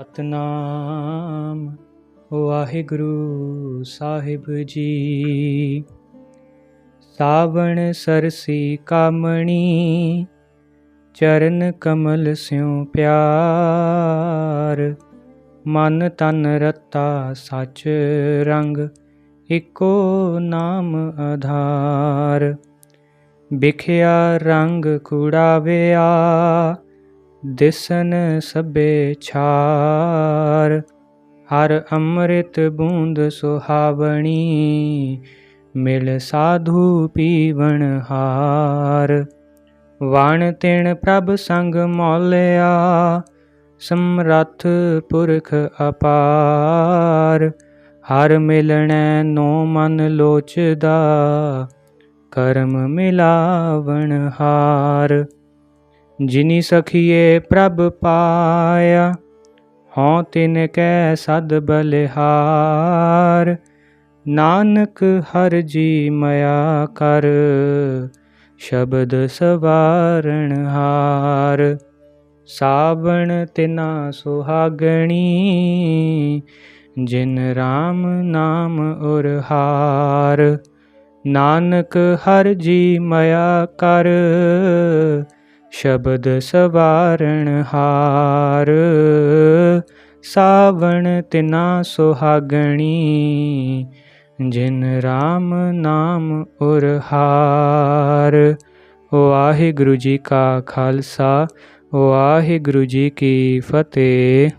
ਸਤਨਾਮ। ਵਾਹਿਗੁਰੂ ਸਾਹਿਬ ਜੀ। ਸਾਵਣ ਸਰਸੀ ਕਾਮਣੀ, ਚਰਨ ਕਮਲ ਸਿਉ ਪਿਆਰ। ਮਨ ਤਨ ਰਤਾ ਸੱਚ ਰੰਗ, ਇਕੋ ਨਾਮ ਆਧਾਰ। ਵਿਖਿਆ ਰੰਗ ਕੁੜਾਵਿਆ ਦਿਸਨ ਸਭੇ ਛਾਰ, ਹਰ ਅੰਮ੍ਰਿਤ ਬੂੰਦ ਸੁਹਾਵਣੀ, ਮਿਲ ਸਾਧੂ ਪੀਵਣ ਹਾਰ। ਵਣ ਤਿਣ ਪ੍ਰਭ ਸੰਗ ਮੌਲਿਆ, ਸਮਰੱਥ ਪੁਰਖ ਅਪਾਰ। ਹਰ ਮਿਲਣੈ ਨੋ ਮਨ ਲੋਚਦਾ, ਕਰਮ ਮਿਲਾਵਣ ਹਾਰ। ਜਿਨੀ ਸਖੀਏ ਪ੍ਰਭ ਪਾਇਆ, ਹਉ ਤਿਨ ਕੈ ਸਦ ਬਲਿਹਾਰ। ਨਾਨਕ ਹਰ ਜੀ ਮਇਆ ਕਰ, ਸ਼ਬਦ ਸਵਾਰਣ ਹਾਰ। ਸਾਵਣ ਤਿਨਾ ਸੁਹਾਗਣੀ, ਜਿਨ RAM ਨਾਮ ਉਰ ਹਾਰ। ਨਾਨਕ ਹਰ ਜੀ ਮਇਆ ਕਰ ਸ਼ਬਦ ਸਵਾਰਣ ਹਾਰ, ਸਾਵਣ ਤਿਨਾ ਸੁਹਾਗਣੀ, ਜਿਨ RAM ਨਾਮ ਉਰ ਹਾਰ। ਵਾਹਿਗੁਰੂ ਜੀ ਕਾ ਖਾਲਸਾ, ਵਾਹਿਗੁਰੂ ਜੀ ਕੀ ਫਤਿਹ।